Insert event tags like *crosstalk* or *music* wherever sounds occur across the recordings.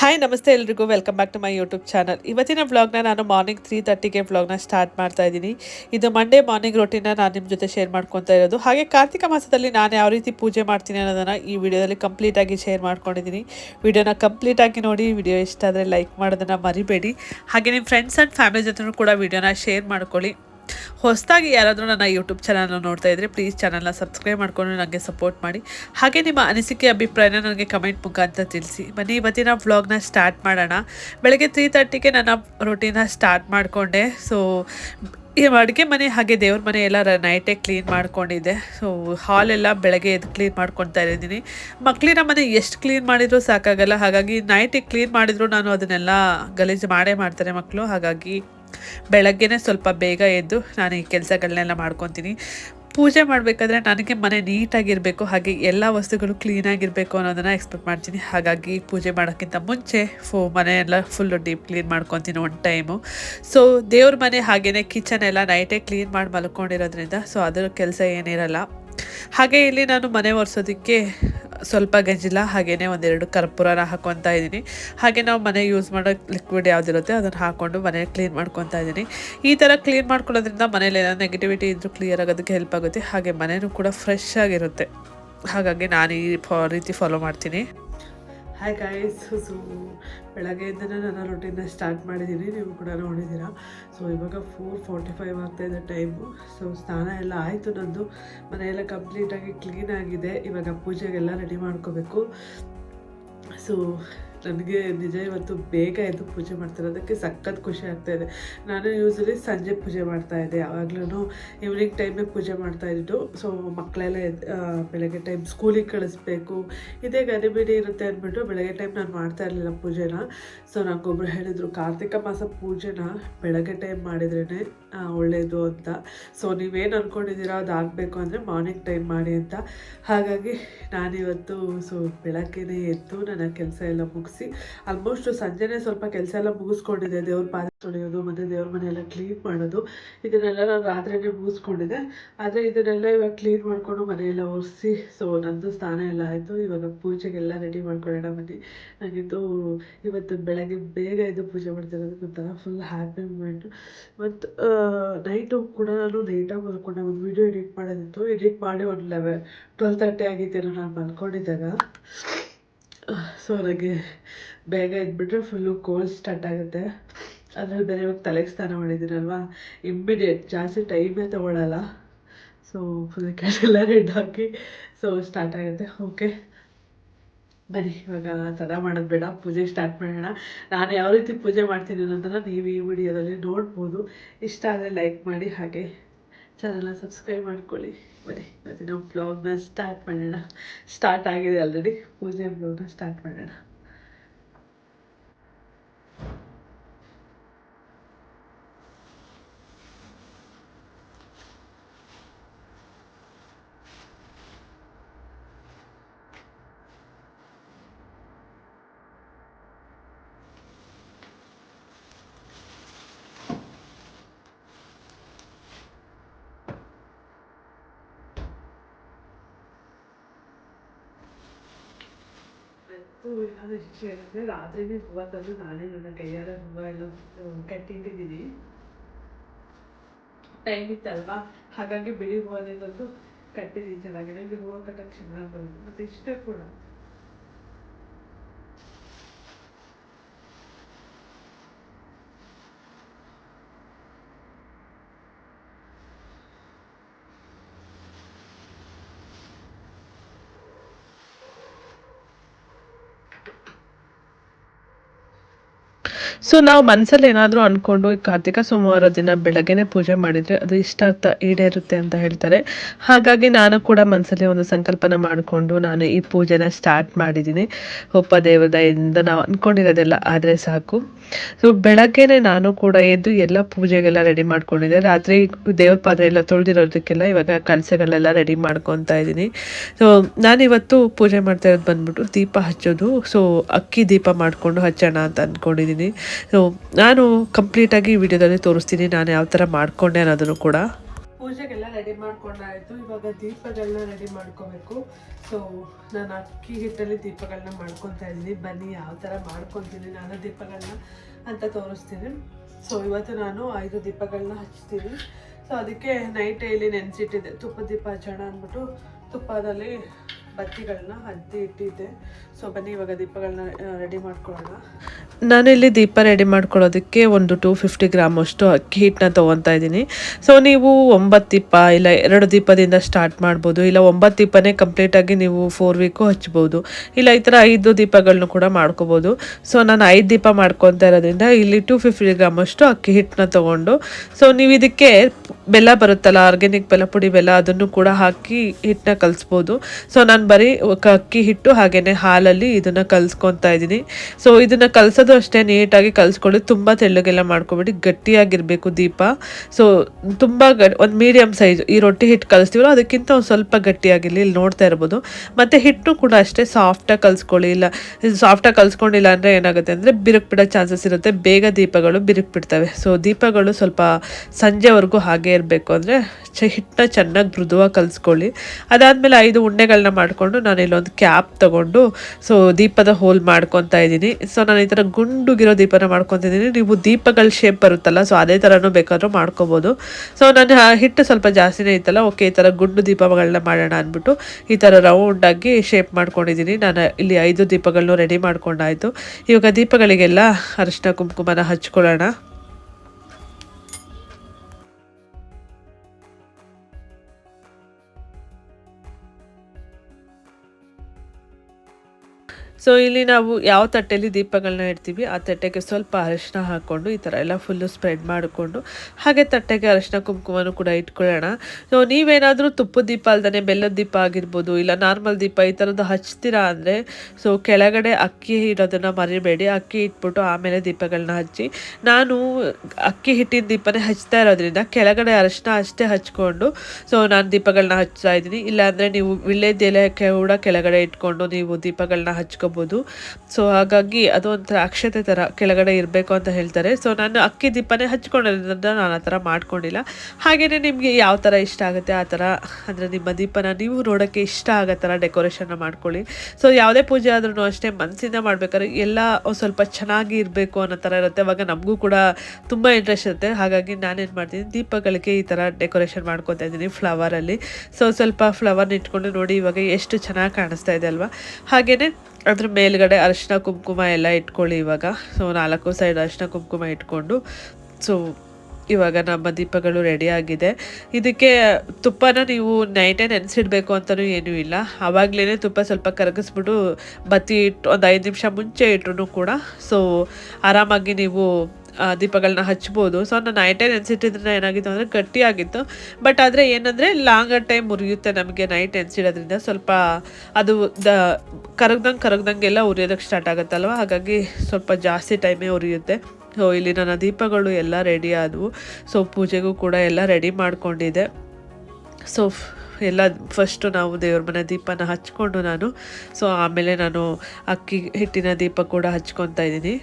Hi ನಮಸ್ತೆ ಎಲ್ರಿಗೂ. Welcome back to my YouTube channel ಇವತ್ತಿನ ವ್ಲಾಗ್ನ ನಾನು ಮಾರ್ನಿಂಗ್ ತ್ರೀ ತರ್ಟಿಗೆ ವ್ಲಾಗ್ನ ಸ್ಟಾರ್ಟ್ ಮಾಡ್ತಾ ಇದ್ದೀನಿ. ಇದು ಮಂಡೇ ಮಾರ್ನಿಂಗ್ ರೊಟೀನ ನಾನು ನಿಮ್ಮ ಜೊತೆ ಶೇರ್ ಮಾಡ್ಕೊತಾ ಇರೋದು. ಹಾಗೆ ಕಾರ್ತಿಕ ಮಾಸದಲ್ಲಿ ನಾನು ಯಾವ ರೀತಿ ಪೂಜೆ ಮಾಡ್ತೀನಿ ಅನ್ನೋದನ್ನು ಈ ವಿಡಿಯೋದಲ್ಲಿ ಕಂಪ್ಲೀಟಾಗಿ ಶೇರ್ ಮಾಡ್ಕೊಂಡಿದ್ದೀನಿ. ವಿಡಿಯೋನ ಕಂಪ್ಲೀಟಾಗಿ ನೋಡಿ ವಿಡಿಯೋ ಇಷ್ಟ ಆದರೆ ಲೈಕ್ ಮಾಡೋದನ್ನು ಮರಿಬೇಡಿ. ಹಾಗೆ ನಿಮ್ಮ ಫ್ರೆಂಡ್ಸ್ ಆ್ಯಂಡ್ ಫ್ಯಾಮಿಲಿ ಜೊತೆನೂ ಕೂಡ ವಿಡಿಯೋನ ಶೇರ್ ಮಾಡ್ಕೊಳ್ಳಿ. ಹೊಸದಾಗಿ ಯಾರಾದರೂ ನನ್ನ ಯೂಟ್ಯೂಬ್ ಚಾನಲ್ನ ನೋಡ್ತಾ ಇದ್ದರೆ ಪ್ಲೀಸ್ ಚಾನಲ್ನ ಸಬ್ಸ್ಕ್ರೈಬ್ ಮಾಡ್ಕೊಂಡು ನನಗೆ ಸಪೋರ್ಟ್ ಮಾಡಿ. ಹಾಗೆ ನಿಮ್ಮ ಅನಿಸಿಕೆ, ಅಭಿಪ್ರಾಯನ ನನಗೆ ಕಮೆಂಟ್ ಮುಖಾಂತರ ತಿಳಿಸಿ. ಬನ್ನಿ, ಇವತ್ತಿನ ವ್ಲಾಗ್ನ ಸ್ಟಾರ್ಟ್ ಮಾಡೋಣ. ಬೆಳಗ್ಗೆ ತ್ರೀ ತರ್ಟಿಗೆ ನನ್ನ ರೊಟೀನ ಸ್ಟಾರ್ಟ್ ಮಾಡಿಕೊಂಡೆ. ಸೊ ಈ ಅಡುಗೆ ಮನೆ ಹಾಗೆ ದೇವ್ರ ಮನೆ ಎಲ್ಲ ನೈಟೇ ಕ್ಲೀನ್ ಮಾಡ್ಕೊಂಡಿದ್ದೆ. ಸೊ ಹಾಲೆಲ್ಲ ಬೆಳಗ್ಗೆ ಎದ್ದು ಕ್ಲೀನ್ ಮಾಡ್ಕೊತಾ ಇದ್ದೀನಿ. ಮಕ್ಕಳಿನ ಮನೆ ಎಷ್ಟು ಕ್ಲೀನ್ ಮಾಡಿದರೂ ಸಾಕಾಗಲ್ಲ. ಹಾಗಾಗಿ ನೈಟಿಗೆ ಕ್ಲೀನ್ ಮಾಡಿದರೂ ನಾನು ಅದನ್ನೆಲ್ಲ ಗಲೀಜು ಮಾಡೇ ಮಾಡ್ತಾರೆ ಮಕ್ಕಳು ಹಾಗಾಗಿ ಬೆಳಗ್ಗೆನೇ ಸ್ವಲ್ಪ ಬೇಗ ಎದ್ದು ನಾನು ಈ ಕೆಲಸಗಳನ್ನೆಲ್ಲ ಮಾಡ್ಕೊತೀನಿ. ಪೂಜೆ ಮಾಡಬೇಕಾದ್ರೆ ನನಗೆ ಮನೆ ನೀಟಾಗಿರಬೇಕು, ಹಾಗೆ ಎಲ್ಲ ವಸ್ತುಗಳು ಕ್ಲೀನಾಗಿರಬೇಕು ಅನ್ನೋದನ್ನು ಎಕ್ಸ್ಪೆಕ್ಟ್ ಮಾಡ್ತೀನಿ. ಹಾಗಾಗಿ ಪೂಜೆ ಮಾಡೋಕ್ಕಿಂತ ಮುಂಚೆ ಫೋ, ಮನೆಯೆಲ್ಲ ಫುಲ್ಲು ಡೀಪ್ ಕ್ಲೀನ್ ಮಾಡ್ಕೊತೀನಿ ಒನ್ ಟೈಮು ಸೊ ದೇವ್ರ ಮನೆ ಹಾಗೆಯೇ ಕಿಚನ್ ಎಲ್ಲ ನೈಟೇ ಕ್ಲೀನ್ ಮಾಡಿ ಮಲ್ಕೊಂಡಿರೋದ್ರಿಂದ ಸೊ ಅದರ ಕೆಲಸ ಏನಿರಲ್ಲ. ಹಾಗೆ ಇಲ್ಲಿ ನಾನು ಮನೆ ಒರೆಸೋದಕ್ಕೆ ಸ್ವಲ್ಪ ಗಂಜಿಲ ಹಾಗೆಯೇ ಒಂದೆರಡು ಕರ್ಪೂರನ ಹಾಕ್ಕೊತಾ ಇದ್ದೀನಿ. ಹಾಗೆ ನಾವು ಮನೆ ಯೂಸ್ ಮಾಡೋ ಲಿಕ್ವಿಡ್ ಯಾವುದಿರುತ್ತೆ ಅದನ್ನು ಹಾಕ್ಕೊಂಡು ಮನೆ ಕ್ಲೀನ್ ಮಾಡ್ಕೊತಾ ಇದ್ದೀನಿ. ಈ ಥರ ಕ್ಲೀನ್ ಮಾಡ್ಕೊಳ್ಳೋದ್ರಿಂದ ಮನೇಲಿ ಏನೋ ನೆಗೆಟಿವಿಟಿ ಇದ್ದರೂ ಕ್ಲಿಯರ್ ಆಗೋದಕ್ಕೆ ಹೆಲ್ಪ್ ಆಗುತ್ತೆ. ಹಾಗೆ ಮನೆಯೂ ಕೂಡ ಫ್ರೆಶ್ ಆಗಿರುತ್ತೆ. ಹಾಗಾಗಿ ನಾನು ಈ ರೀತಿ ಫಾಲೋ ಮಾಡ್ತೀನಿ. ಹಾಯ್ ಗಾಯ್ಸ್ ಸೊ ಬೆಳಗ್ಗೆಯಿಂದನೇ ನನ್ನ ರೊಟೀನ ಸ್ಟಾರ್ಟ್ ಮಾಡಿದ್ದೀನಿ ನೀವು ಕೂಡ ನೋಡಿದ್ದೀರಾ? ಸೊ ಇವಾಗ ಫೋರ್ ಫೋರ್ಟಿ ಫೈವ್ ಆಗ್ತಾಯಿದೆ ಟೈಮು ಸೊ ಸ್ನಾನ ಎಲ್ಲ ಆಯಿತು ನಂದು. ಮನೆಯೆಲ್ಲ ಕಂಪ್ಲೀಟಾಗಿ ಕ್ಲೀನ್ ಆಗಿದೆ. ಇವಾಗ ಪೂಜೆಗೆಲ್ಲ ರೆಡಿ ಮಾಡ್ಕೋಬೇಕು. ಸೊ ನನಗೆ ನಿಜ ಇವತ್ತು ಬೇಗ ಎದ್ದು ಪೂಜೆ ಮಾಡ್ತಿರೋದಕ್ಕೆ ಸಖತ್ ಖುಷಿ ಆಗ್ತಾ ಇದೆ. ನಾನು ಯೂಸಲಿ ಸಂಜೆ ಪೂಜೆ ಮಾಡ್ತಾ ಇದ್ದೆ. ಯಾವಾಗಲೂ ಈವ್ನಿಂಗ್ ಟೈಮೇ ಪೂಜೆ ಮಾಡ್ತಾ ಇದ್ದು ಸೊ ಮಕ್ಕಳೆಲ್ಲ ಬೆಳಗ್ಗೆ ಟೈಮ್ ಸ್ಕೂಲಿಗೆ ಕಳಿಸ್ಬೇಕು. ಇದೇ ಗರಿಬಿಡಿ ಇರುತ್ತೆ ಅಂದ್ಬಿಟ್ಟು ಬೆಳಗ್ಗೆ ಟೈಮ್ ನಾನು ಮಾಡ್ತಾ ಇರಲಿಲ್ಲ ಪೂಜೆನ. ಸೊ ನನಗೊಬ್ರು ಹೇಳಿದರು, ಕಾರ್ತಿಕ ಮಾಸ ಪೂಜೆನ ಬೆಳಗ್ಗೆ ಟೈಮ್ ಮಾಡಿದ್ರೇ ಒಳ್ಳೆಯದು ಅಂತ. ಸೊ ನೀವೇನು ಅಂದ್ಕೊಂಡಿದ್ದೀರಾ ಅದು ಆಗಬೇಕು ಅಂದರೆ ಮಾರ್ನಿಂಗ್ ಟೈಮ್ ಮಾಡಿ ಅಂತ. ಹಾಗಾಗಿ ನಾನಿವತ್ತು ಸೊ ಬೆಳಗ್ಗೆನೇ ಎದ್ದು ನನ್ನ ಕೆಲಸ ಎಲ್ಲ ಮುಗಿಸಿ ಆಲ್ಮೋಸ್ಟ್ ಸಂಜೆನೇ ಸ್ವಲ್ಪ ಕೆಲಸ ಎಲ್ಲ ಮುಗಿಸ್ಕೊಂಡಿದ್ದೆ. ದೇವ್ರ ಪಾದ ತೊಳೆಯೋದು, ಮತ್ತು ದೇವ್ರ ಮನೆಯೆಲ್ಲ ಕ್ಲೀನ್ ಮಾಡೋದು, ಇದನ್ನೆಲ್ಲ ನಾನು ರಾತ್ರಿಯೇ ಮುಗಿಸ್ಕೊಂಡಿದ್ದೆ. ಆದರೆ ಇದನ್ನೆಲ್ಲ ಇವಾಗ ಕ್ಲೀನ್ ಮಾಡಿಕೊಂಡು ಮನೆಯೆಲ್ಲ ಒರೆಸಿ ಸೊ ನಂದು ಸ್ನಾನ ಎಲ್ಲ ಆಯಿತು. ಇವಾಗ ಪೂಜೆಗೆಲ್ಲ ರೆಡಿ ಮಾಡ್ಕೊಳ್ಳೋಣ ಬನ್ನಿ. ನನಗಿದು ಇವತ್ತು ಬೆಳಗ್ಗೆ ಬೇಗ ಇದು ಪೂಜೆ ಮಾಡ್ತಿರೋದು ಒಂಥರ ಫುಲ್ ಹ್ಯಾಪಿ ಮೂಮೆಂಟು ಮತ್ತು ನೈಟು ಕೂಡ ನಾನು ಲೇಟಾಗಿ ಮಲ್ಕೊಂಡೆ. ಒಂದು ವೀಡಿಯೋ ಎಡಿಟ್ ಮಾಡೋದಿತ್ತು. ಎಡಿಟ್ ಮಾಡಿ ಒಂದು ಲೆವೆನ್ ಟ್ವೆಲ್ ತರ್ಟಿ ಆಗಿತ್ತೇನೋ ನಾನು ಮಲ್ಕೊಂಡಿದ್ದಾಗ. ಸೊ ನನಗೆ ಬೇಗ ಇದ್ಬಿಟ್ರೆ ಫುಲ್ಲು ಕೋಲ್ಡ್ ಸ್ಟಾರ್ಟ್ ಆಗುತ್ತೆ. ಅದ್ರಲ್ಲಿ ಬೇರೆ ಇವಾಗ ತಲೆಗೆ ಸ್ನಾನ ಮಾಡಿದಿರಲ್ವಾ ಇಮ್ಮಿಡಿಯೇಟ್ ಜಾಸ್ತಿ ಟೈಮೇ ತೊಗೊಳಲ್ಲ. ಸೊ ಫುಲ್ ಕೆಳಗೆಲ್ಲ ರೆಡ್ ಹಾಕಿ ಸೊ ಸ್ಟಾರ್ಟ್ ಆಗುತ್ತೆ. ಓಕೆ ಬನ್ನಿ, ಇವಾಗ ತಡ ಮಾಡೋದು ಬೇಡ. ಪೂಜೆ ಸ್ಟಾರ್ಟ್ ಮಾಡೋಣ. ನಾನು ಯಾವ ರೀತಿ ಪೂಜೆ ಮಾಡ್ತೀನಿ ಅನ್ನೋದನ್ನು ನೀವು ಈ ವಿಡಿಯೋದಲ್ಲಿ ನೋಡ್ಬೋದು. ಇಷ್ಟ ಆದರೆ ಲೈಕ್ ಮಾಡಿ. ಹಾಗೆ ಚಾನಲ್ನ ಸಬ್ಸ್ಕ್ರೈಬ್ ಮಾಡ್ಕೊಳ್ಳಿ. ಬನ್ನಿ ಇವತ್ತಿನ ಬ್ಲಾಗ್ನ ಸ್ಟಾರ್ಟ್ ಮಾಡೋಣ. ಸ್ಟಾರ್ಟ್ ಆಗಿದೆ ಆಲ್ರೆಡಿ ಪೂಜೆ ಬ್ಲಾಗ್ನ ಸ್ಟಾರ್ಟ್ ಮಾಡೋಣ. ಹೇಳಿದ್ರೆ ರಾತ್ರಿನೇ ಹೂವು ತಂದು ನಾನೇ ನನ್ನ ಕೈಯಾರ ಹೂವು ಎಲ್ಲ ಕಟ್ಟಿಟ್ಟಿದ್ದೀನಿ ಟೈಮ್ ಇತ್ತಲ್ವಾ ಹಾಗಾಗಿ ಬಿಳಿ ಹೂವನ್ನೇ ತಂದು ಕಟ್ಟಿದ್ದೀನಿ ಚೆನ್ನಾಗಿ ನನಗೆ ಹೂವು ಕಟ್ಟಕ್ಕೆ ಚೆನ್ನಾಗಿ ಬರುತ್ತೆ ಮತ್ತು ಇಷ್ಟ ಕೂಡ ಸೊ ನಾವು ಮನಸ್ಸಲ್ಲಿ ಏನಾದರೂ ಅಂದ್ಕೊಂಡು ಈ ಕಾರ್ತಿಕ ಸೋಮವಾರ ದಿನ ಬೆಳಗ್ಗೆನೆ ಪೂಜೆ ಮಾಡಿದರೆ ಅದು ಇಷ್ಟಾರ್ಥ ಈಡೇರುತ್ತೆ ಅಂತ ಹೇಳ್ತಾರೆ. ಹಾಗಾಗಿ ನಾನು ಕೂಡ ಮನಸ್ಸಲ್ಲಿ ಒಂದು ಸಂಕಲ್ಪನ ಮಾಡಿಕೊಂಡು ನಾನು ಈ ಪೂಜೆನ ಸ್ಟಾರ್ಟ್ ಮಾಡಿದ್ದೀನಿ. ಒಪ್ಪ ದೇವದಯಿಂದ ನಾವು ಅಂದ್ಕೊಂಡಿರೋದೆಲ್ಲ ಆದರೆ ಸಾಕು. ಸೊ ಬೆಳಗ್ಗೆನೆ ನಾನು ಕೂಡ ಎದ್ದು ಎಲ್ಲ ಪೂಜೆಗೆಲ್ಲ ರೆಡಿ ಮಾಡ್ಕೊಂಡಿದ್ದೆ. ರಾತ್ರಿ ದೇವರ ಪಾತ್ರೆ ಎಲ್ಲ ತೊಳೆದಿರೋದಕ್ಕೆಲ್ಲ ಇವಾಗ ಕಲಸಗಳೆಲ್ಲ ರೆಡಿ ಮಾಡ್ಕೊತಾ ಇದ್ದೀನಿ. ಸೊ ನಾನಿವತ್ತು ಪೂಜೆ ಮಾಡ್ತಾ ಇರೋದು ಬಂದ್ಬಿಟ್ಟು ದೀಪ ಹಚ್ಚೋದು. ಸೊ ಅಕ್ಕಿ ದೀಪ ಮಾಡಿಕೊಂಡು ಹಚ್ಚೋಣ ಅಂತ ಅಂದ್ಕೊಂಡಿದ್ದೀನಿ ಸೊ ನಾನು ಕಂಪ್ಲೀಟಾಗಿ ವಿಡಿಯೋದಲ್ಲಿ ತೋರಿಸ್ತೀನಿ. ನಾನು ಯಾವ ಥರ ಮಾಡಿಕೊಂಡೆ ಅನ್ನೋದನ್ನು ಕೂಡ. ಪೂಜೆಗೆಲ್ಲ ರೆಡಿ ಮಾಡ್ಕೊಂಡಾಯಿತು. ಇವಾಗ ದೀಪಗಳನ್ನ ರೆಡಿ ಮಾಡ್ಕೋಬೇಕು. ಸೊ ನಾನು ಅಕ್ಕಿ ಹಿಟ್ಟಲ್ಲಿ ದೀಪಗಳನ್ನ ಮಾಡ್ಕೊತಾ ಇದ್ದೀನಿ. ಬನ್ನಿ, ಯಾವ ಥರ ಮಾಡ್ಕೊತೀನಿ ನಾನು ದೀಪಗಳನ್ನ ಅಂತ ತೋರಿಸ್ತೀನಿ. ಸೊ ಇವತ್ತು ನಾನು ಐದು ದೀಪಗಳನ್ನ ಹಚ್ತೀನಿ. ಸೊ ಅದಕ್ಕೆ ನೈಟ್ ಇಲ್ಲಿ ನೆನೆಸಿಟ್ಟಿದ್ದೆ. ತುಪ್ಪ ದೀಪ ಹಚ್ಚೋಣ ಅಂದ್ಬಿಟ್ಟು ತುಪ್ಪದಲ್ಲಿ ಬತ್ತಿಗಳನ್ನ ಹತ್ತಿ ಇಟ್ಟಿದ್ದೆ. ಸೊ ಬನ್ನಿ, ಇವಾಗ ದೀಪಗಳನ್ನ ರೆಡಿ ಮಾಡ್ಕೊಳ್ಳೋಣ. ನಾನು ಇಲ್ಲಿ ದೀಪ ರೆಡಿ ಮಾಡ್ಕೊಳ್ಳೋದಕ್ಕೆ ಒಂದು ಟೂ ಫಿಫ್ಟಿ ಗ್ರಾಮ್ ಅಷ್ಟು ಅಕ್ಕಿ ಹಿಟ್ಟನ್ನ ತೊಗೊತಾ ಇದ್ದೀನಿ. ಸೊ ನೀವು ಒಂಬತ್ತು ದೀಪ ಇಲ್ಲ ಎರಡು ದೀಪದಿಂದ ಸ್ಟಾರ್ಟ್ ಮಾಡ್ಬೋದು. ಇಲ್ಲ ಒಂಬತ್ತು ದೀಪನೇ ಕಂಪ್ಲೀಟಾಗಿ ನೀವು ಫೋರ್ ವೀಕು ಹಚ್ಬೋದು. ಇಲ್ಲ ಈ ಥರ ಐದು ದೀಪಗಳನ್ನು ಕೂಡ ಮಾಡ್ಕೋಬೋದು. ಸೊ ನಾನು ಐದು ದೀಪ ಮಾಡ್ಕೊತಾ ಇರೋದ್ರಿಂದ ಇಲ್ಲಿ ಟೂ ಫಿಫ್ಟಿ ಗ್ರಾಮ್ ಅಷ್ಟು ಅಕ್ಕಿ ಹಿಟ್ಟನ್ನ ತೊಗೊಂಡು ಸೊ ನೀವು ಇದಕ್ಕೆ ಬೆಲ್ಲ ಬರುತ್ತಲ್ಲ ಆರ್ಗ್ಯಾನಿಕ್ ಬೆಲ್ಲ, ಪುಡಿ ಬೆಲ್ಲ, ಅದನ್ನು ಕೂಡ ಹಾಕಿ ಹಿಟ್ಟನ್ನ ಕಲಿಸ್ಬೋದು. ಸೊ ನಾನು ಬರೀ ಅಕ್ಕಿ ಹಿಟ್ಟು ಹಾಗೆಯೇ ಹಾಲಲ್ಲಿ ಇದನ್ನು ಕಲಿಸ್ಕೊತಾ ಇದ್ದೀನಿ. ಸೊ ಇದನ್ನು ಕಲಸೋದು ಅಷ್ಟೇ, ನೀಟಾಗಿ ಕಲಿಸ್ಕೊಳ್ಳಿ ತುಂಬ ತೆಳ್ಳಗೆಲ್ಲ ಮಾಡ್ಕೊಬೇಡಿ. ಗಟ್ಟಿಯಾಗಿರಬೇಕು ದೀಪ. ಸೊ ತುಂಬ ಒಂದು ಮೀಡಿಯಮ್ ಸೈಜ್ ಈ ರೊಟ್ಟಿ ಹಿಟ್ಟು ಕಲಿಸ್ತೀವಲ್ಲ, ಅದಕ್ಕಿಂತ ಒಂದು ಸ್ವಲ್ಪ ಗಟ್ಟಿಯಾಗಿರಲಿ. ಇಲ್ಲಿ ನೋಡ್ತಾ ಇರ್ಬೋದು. ಮತ್ತು ಹಿಟ್ಟು ಕೂಡ ಅಷ್ಟೇ ಸಾಫ್ಟಾಗಿ ಕಲಿಸ್ಕೊಳ್ಳಿ. ಇಲ್ಲ ಸಾಫ್ಟಾಗಿ ಕಲ್ಸ್ಕೊಂಡಿಲ್ಲ ಅಂದರೆ ಏನಾಗುತ್ತೆ ಅಂದರೆ ಬಿರುಕು ಬಿಡೋ ಚಾನ್ಸಸ್ ಇರುತ್ತೆ. ಬೇಗ ದೀಪಗಳು ಬಿರುಕು ಬಿಡ್ತವೆ ಸೊ ದೀಪಗಳು ಸ್ವಲ್ಪ ಸಂಜೆವರೆಗೂ ಹಾಗೆ ಇರಬೇಕು ಅಂದರೆ ಚ ಹಿಟ್ಟನ್ನ ಚೆನ್ನಾಗಿ ಮೃದುವಾಗಿ ಕಲಿಸ್ಕೊಳ್ಳಿ. ಅದಾದಮೇಲೆ ಐದು ಉಂಡೆಗಳನ್ನ ಮಾಡಿಕೊಂಡು ನಾನು ಇಲ್ಲೊಂದು ಕ್ಯಾಪ್ ತಗೊಂಡು ಸೊ ದೀಪದ ಹೋಲ್ ಮಾಡ್ಕೊತಾ ಇದ್ದೀನಿ. ಸೊ ನಾನು ಈ ಥರ ಗುಂಡುಗಿರೋ ದೀಪನ ಮಾಡ್ಕೊತಿದ್ದೀನಿ ನೀವು ದೀಪಗಳ ಶೇಪ್ ಬರುತ್ತಲ್ಲ ಸೊ ಅದೇ ಥರನೂ ಬೇಕಾದರೂ ಮಾಡ್ಕೋಬೋದು. ಸೊ ನಾನು ಹಿಟ್ಟು ಸ್ವಲ್ಪ ಜಾಸ್ತಿನೇ ಇತ್ತಲ್ಲ ಓಕೆ ಈ ಥರ ಗುಂಡು ದೀಪಗಳನ್ನ ಮಾಡೋಣ ಅಂದ್ಬಿಟ್ಟು ಈ ಥರ ರೌಂಡಾಗಿ ಶೇಪ್ ಮಾಡ್ಕೊಂಡಿದ್ದೀನಿ. ನಾನು ಇಲ್ಲಿ ಐದು ದೀಪಗಳನ್ನು ರೆಡಿ ಮಾಡ್ಕೊಂಡಾಯಿತು. ಇವಾಗ ದೀಪಗಳಿಗೆಲ್ಲ ಅರಿಶಿನ, ಕುಂಕುಮನ ಹಚ್ಕೊಳ್ಳೋಣ. ಸೊ ಇಲ್ಲಿ ನಾವು ಯಾವ ತಟ್ಟೆಯಲ್ಲಿ ದೀಪಗಳನ್ನ ಇಡ್ತೀವಿ, ಆ ತಟ್ಟೆಗೆ ಸ್ವಲ್ಪ ಅರಿಶಿನ ಹಾಕ್ಕೊಂಡು ಈ ಥರ ಎಲ್ಲ ಫುಲ್ಲು ಸ್ಪ್ರೆಡ್ ಮಾಡಿಕೊಂಡು ಹಾಗೆ ತಟ್ಟೆಗೆ ಅರಿಶಿನ ಕುಂಕುಮನೂ ಕೂಡ ಇಟ್ಕೊಳ್ಳೋಣ. ಸೊ ನೀವೇನಾದರೂ ತುಪ್ಪದ ದೀಪ ಅಲ್ದೇ ಬೆಲ್ಲದ ದೀಪ ಆಗಿರ್ಬೋದು, ಇಲ್ಲ ನಾರ್ಮಲ್ ದೀಪ ಈ ಥರದ್ದು ಹಚ್ತೀರಾ ಅಂದರೆ ಸೊ ಕೆಳಗಡೆ ಅಕ್ಕಿ ಇಡೋದನ್ನು ಮರಿಬೇಡಿ. ಅಕ್ಕಿ ಇಟ್ಬಿಟ್ಟು ಆಮೇಲೆ ದೀಪಗಳನ್ನ ಹಚ್ಚಿ. ನಾನು ಅಕ್ಕಿ ಹಿಟ್ಟಿನ ದೀಪನೇ ಹಚ್ತಾ ಇರೋದ್ರಿಂದ ಕೆಳಗಡೆ ಅರಿಶಿನ ಅಷ್ಟೇ ಹಚ್ಕೊಂಡು ಸೊ ನಾನು ದೀಪಗಳನ್ನ ಹಚ್ತಾ ಇದ್ದೀನಿ. ಇಲ್ಲಾಂದರೆ ನೀವು ವಿಳ್ಳೆದೆಲೆ ಕೂಡ ಕೆಳಗಡೆ ಇಟ್ಕೊಂಡು ನೀವು ದೀಪಗಳನ್ನ ಹಚ್ಕೋಬೋದು ಸೊ ಹಾಗಾಗಿ ಅದು ಒಂಥರ ಅಕ್ಷತೆ ಥರ ಕೆಳಗಡೆ ಇರಬೇಕು ಅಂತ ಹೇಳ್ತಾರೆ. ಸೊ ನಾನು ಅಕ್ಕಿ ದೀಪನೇ ಹಚ್ಕೊಂಡಿರೋದ್ರಿಂದ ನಾನು ಆ ಥರ ಮಾಡ್ಕೊಂಡಿಲ್ಲ. ಹಾಗೆಯೇ ನಿಮಗೆ ಯಾವ ಥರ ಇಷ್ಟ ಆಗುತ್ತೆ ಆ ಥರ? ಅಂದರೆ ನಿಮ್ಮ ದೀಪನ ನೀವು ನೋಡೋಕ್ಕೆ ಇಷ್ಟ ಆಗೋ ಥರ ಡೆಕೋರೇಷನ್ನ ಮಾಡ್ಕೊಳ್ಳಿ. ಸೊ ಯಾವುದೇ ಪೂಜೆ ಆದ್ರೂ ಅಷ್ಟೇ ಮನಸ್ಸಿಂದ ಮಾಡ್ಬೇಕಾದ್ರೆ ಎಲ್ಲ ಸ್ವಲ್ಪ ಚೆನ್ನಾಗಿ ಇರಬೇಕು ಅನ್ನೋ ಥರ ಇರುತ್ತೆ. ಅವಾಗ ನಮಗೂ ಕೂಡ ತುಂಬ ಇಂಟ್ರೆಸ್ಟ್ ಇರುತ್ತೆ. ಹಾಗಾಗಿ ನಾನೇನು ಮಾಡ್ತೀನಿ, ದೀಪಗಳಿಗೆ ಈ ಥರ ಡೆಕೋರೇಷನ್ ಮಾಡ್ಕೊತಾ ಇದ್ದೀನಿ ಫ್ಲವರಲ್ಲಿ ಸೊ ಸ್ವಲ್ಪ ಫ್ಲವರ್ನ ಇಟ್ಕೊಂಡು ನೋಡಿ ಇವಾಗ ಎಷ್ಟು ಚೆನ್ನಾಗಿ ಕಾಣಿಸ್ತಾ ಇದೆ ಅಲ್ವಾ? ಹಾಗೆಯೇ ಅದ್ರ ಮೇಲ್ಗಡೆ ಅರಿಶಿನ, ಕುಂಕುಮ ಎಲ್ಲ ಇಟ್ಕೊಳ್ಳಿ ಇವಾಗ. ಸೊ ನಾಲ್ಕು ಸೈಡ್ ಅರಿಶಿನ, ಕುಂಕುಮ ಇಟ್ಕೊಂಡು. ಸೊ ಇವಾಗ ನಮ್ಮ ದೀಪಗಳು ರೆಡಿ ಆಗಿದೆ. ಇದಕ್ಕೆ ತುಪ್ಪನ ನೀವು ನೈಟೇ ನೆನೆಸಿಡ್ಬೇಕು ಅಂತಲೂ ಏನೂ ಇಲ್ಲ. ಆವಾಗಲೇ ತುಪ್ಪ ಸ್ವಲ್ಪ ಕರಗಿಸ್ಬಿಟ್ಟು ಬತ್ತಿ ಇಟ್ಟು ಒಂದು ಐದು ನಿಮಿಷ ಮುಂಚೆ ಇಟ್ರು ಕೂಡ. ಸೊ ಆರಾಮಾಗಿ ನೀವು ದೀಪಗಳನ್ನ ಹಚ್ಬೋದು. ಸೊ ನಾನು ನೈಟೇ ನೆನೆಸಿಟ್ಟಿದ್ರೆ ಏನಾಗಿತ್ತು ಅಂದರೆ ಗಟ್ಟಿಯಾಗಿತ್ತು. ಬಟ್ ಆದರೆ ಏನಂದರೆ ಲಾಂಗರ್ ಟೈಮ್ ಉರಿಯುತ್ತೆ ನಮಗೆ ನೈಟ್ ನೆನೆಸಿಡೋದ್ರಿಂದ ಸ್ವಲ್ಪ ಅದು ದ, ಕರಗ್ದಂಗೆ ಕರಗ್ದಂಗೆಲ್ಲ ಉರಿಯೋದಕ್ಕೆ ಸ್ಟಾರ್ಟ್ ಆಗುತ್ತಲ್ವ? ಹಾಗಾಗಿ ಸ್ವಲ್ಪ ಜಾಸ್ತಿ ಟೈಮೇ ಉರಿಯುತ್ತೆ. ಸೊ ಇಲ್ಲಿ ನನ್ನ ದೀಪಗಳು ಎಲ್ಲ ರೆಡಿ ಆದವು. ಸೊ ಪೂಜೆಗೂ ಕೂಡ ಎಲ್ಲ ರೆಡಿ ಮಾಡಿಕೊಂಡಿದೆ ಸೊ ಎಲ್ಲ ಫಸ್ಟು ನಾವು ದೇವ್ರ ಮನೆ ದೀಪನ ಹಚ್ಕೊಂಡು ನಾನು. ಸೊ ಆಮೇಲೆ ನಾನು ಅಕ್ಕಿ ಹಿಟ್ಟಿನ ದೀಪ ಕೂಡ ಹಚ್ಕೊತಾ ಇದ್ದೀನಿ.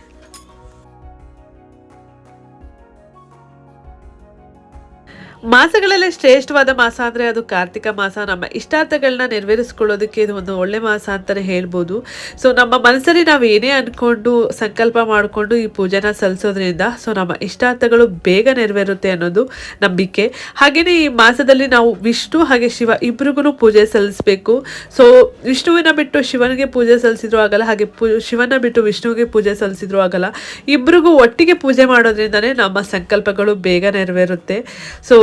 ಮಾಸಗಳಲ್ಲೇ ಶ್ರೇಷ್ಠವಾದ ಮಾಸ ಅಂದರೆ ಅದು ಕಾರ್ತಿಕ ಮಾಸ. ನಮ್ಮ ಇಷ್ಟಾರ್ಥಗಳನ್ನ ನೆರವೇರಿಸ್ಕೊಳ್ಳೋದಕ್ಕೆ ಇದು ಒಂದು ಒಳ್ಳೆ ಮಾಸ ಅಂತಲೇ ಹೇಳ್ಬೋದು. ಸೊ ನಮ್ಮ ಮನಸ್ಸಲ್ಲಿ ನಾವು ಏನೇ ಅಂದ್ಕೊಂಡು ಸಂಕಲ್ಪ ಮಾಡಿಕೊಂಡು ಈ ಪೂಜೆನ ಸಲ್ಲಿಸೋದ್ರಿಂದ ಸೊ ನಮ್ಮ ಇಷ್ಟಾರ್ಥಗಳು ಬೇಗ ನೆರವೇರುತ್ತೆ ಅನ್ನೋದು ನಂಬಿಕೆ. ಹಾಗೆಯೇ ಈ ಮಾಸದಲ್ಲಿ ನಾವು ವಿಷ್ಣು ಹಾಗೆ ಶಿವ ಇಬ್ರಿಗೂ ಪೂಜೆ ಸಲ್ಲಿಸಬೇಕು. ಸೊ ವಿಷ್ಣುವಿನ ಬಿಟ್ಟು ಶಿವನಿಗೆ ಪೂಜೆ ಸಲ್ಲಿಸಿದ್ರು ಆಗಲ್ಲ, ಹಾಗೆ ಶಿವನ ಬಿಟ್ಟು ವಿಷ್ಣುವಿಗೆ ಪೂಜೆ ಸಲ್ಲಿಸಿದ್ರು ಆಗಲ್ಲ. ಇಬ್ರಿಗೂ ಒಟ್ಟಿಗೆ ಪೂಜೆ ಮಾಡೋದ್ರಿಂದನೇ ನಮ್ಮ ಸಂಕಲ್ಪಗಳು ಬೇಗ ನೆರವೇರುತ್ತೆ. ಸೊ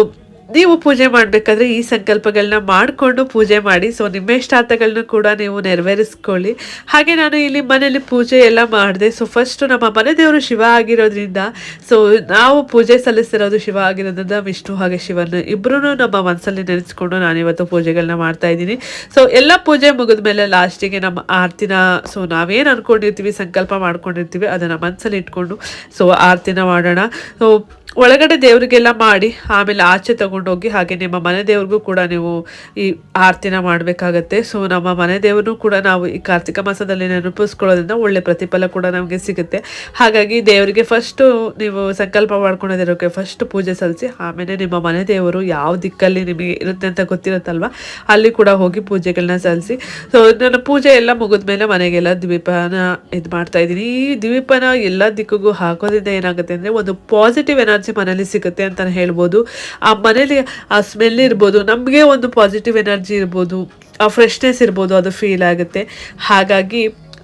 ನೀವು ಪೂಜೆ ಮಾಡಬೇಕಾದ್ರೆ ಈ ಸಂಕಲ್ಪಗಳನ್ನ ಮಾಡಿಕೊಂಡು ಪೂಜೆ ಮಾಡಿ ಸೊ ನಿಮ್ಮ ಇಷ್ಟಾರ್ಥಗಳನ್ನ ಕೂಡ ನೀವು ನೆರವೇರಿಸ್ಕೊಳ್ಳಿ. ಹಾಗೆ ನಾನು ಇಲ್ಲಿ ಮನೆಯಲ್ಲಿ ಪೂಜೆ ಎಲ್ಲ ಮಾಡಿದೆ. ಸೊ ಫಸ್ಟು ನಮ್ಮ ಮನೆ ದೇವರು ಶಿವ ಆಗಿರೋದ್ರಿಂದ ಸೊ ನಾವು ಪೂಜೆ ಸಲ್ಲಿಸ್ತಿರೋದು ಶಿವ ಆಗಿರೋದ್ರಿಂದ ವಿಷ್ಣು ಹಾಗೆ ಶಿವನ ಇಬ್ಬರೂ ನಮ್ಮ ಮನಸ್ಸಲ್ಲಿ ನೆನೆಸ್ಕೊಂಡು ನಾನಿವತ್ತು ಪೂಜೆಗಳನ್ನ ಮಾಡ್ತಾ ಇದ್ದೀನಿ. ಸೊ ಎಲ್ಲ ಪೂಜೆ ಮುಗಿದ ಮೇಲೆ ಲಾಸ್ಟಿಗೆ ನಮ್ಮ ಆರತಿನ ಸೊ ನಾವೇನು ಅನ್ಕೊಂಡಿರ್ತೀವಿ, ಸಂಕಲ್ಪ ಮಾಡ್ಕೊಂಡಿರ್ತೀವಿ, ಅದನ್ನು ಮನಸ್ಸಲ್ಲಿ ಇಟ್ಕೊಂಡು ಸೊ ಆರತಿನ ಮಾಡೋಣ. ಸೊ ಒಳಗಡೆ ದೇವರಿಗೆಲ್ಲ ಮಾಡಿ, ಆಮೇಲೆ ಆಚೆ ತಗೊಂಡೋಗಿ ಹಾಗೆ ನಿಮ್ಮ ಮನೆ ದೇವ್ರಿಗೂ ಕೂಡ ನೀವು ಈ ಆರತಿನ ಮಾಡಬೇಕಾಗತ್ತೆ. ಸೊ ನಮ್ಮ ಮನೆ ದೇವ್ರನ್ನೂ ಕೂಡ ನಾವು ಈ ಕಾರ್ತಿಕ ಮಾಸದಲ್ಲಿ ನೆನಪಿಸ್ಕೊಳ್ಳೋದ್ರಿಂದ ಒಳ್ಳೆ ಪ್ರತಿಫಲ ಕೂಡ ನಮಗೆ ಸಿಗುತ್ತೆ. ಹಾಗಾಗಿ ದೇವರಿಗೆ ಫಸ್ಟು ನೀವು ಸಂಕಲ್ಪ ಮಾಡ್ಕೊಂಡಿರೋಕ್ಕೆ ಫಸ್ಟ್ ಪೂಜೆ ಸಲ್ಲಿಸಿ, ಆಮೇಲೆ ನಿಮ್ಮ ಮನೆ ದೇವರು ಯಾವ ದಿಕ್ಕಲ್ಲಿ ನಿಮಗೆ ಇರುತ್ತೆ ಅಂತ ಗೊತ್ತಿರುತ್ತಲ್ವ, ಅಲ್ಲಿ ಕೂಡ ಹೋಗಿ ಪೂಜೆಗಳನ್ನ ಸಲ್ಲಿಸಿ. ಸೊ ನನ್ನ ಪೂಜೆ ಎಲ್ಲ ಮುಗಿದ ಮೇಲೆ ಮನೆಗೆಲ್ಲ ದ್ವೀಪನ ಇದು ಮಾಡ್ತಾ ಇದ್ದೀನಿ. ಈ ದ್ವೀಪನ ಎಲ್ಲ ದಿಕ್ಕಿಗೂ ಹಾಕೋದ್ರಿಂದ ಏನಾಗುತ್ತೆ ಅಂದರೆ, ಒಂದು ಪಾಸಿಟಿವ್ ಎನರ್ಜಿ ಮನೇಲಿ ಸಿಗುತ್ತೆ ಅಂತ ಹೇಳ್ಬೋದು. ಆ ಮನೇಲಿ ಆ ಸ್ಮೆಲ್ ಇರ್ಬೋದು, ನಮಗೆ ಒಂದು ಪಾಸಿಟಿವ್ ಎನರ್ಜಿ ಇರ್ಬೋದು, ಆ ಫ್ರೆಶ್ನೆಸ್ ಇರ್ಬೋದು, ಅದು ಫೀಲ್ ಆಗುತ್ತೆ. ಹಾಗಾಗಿ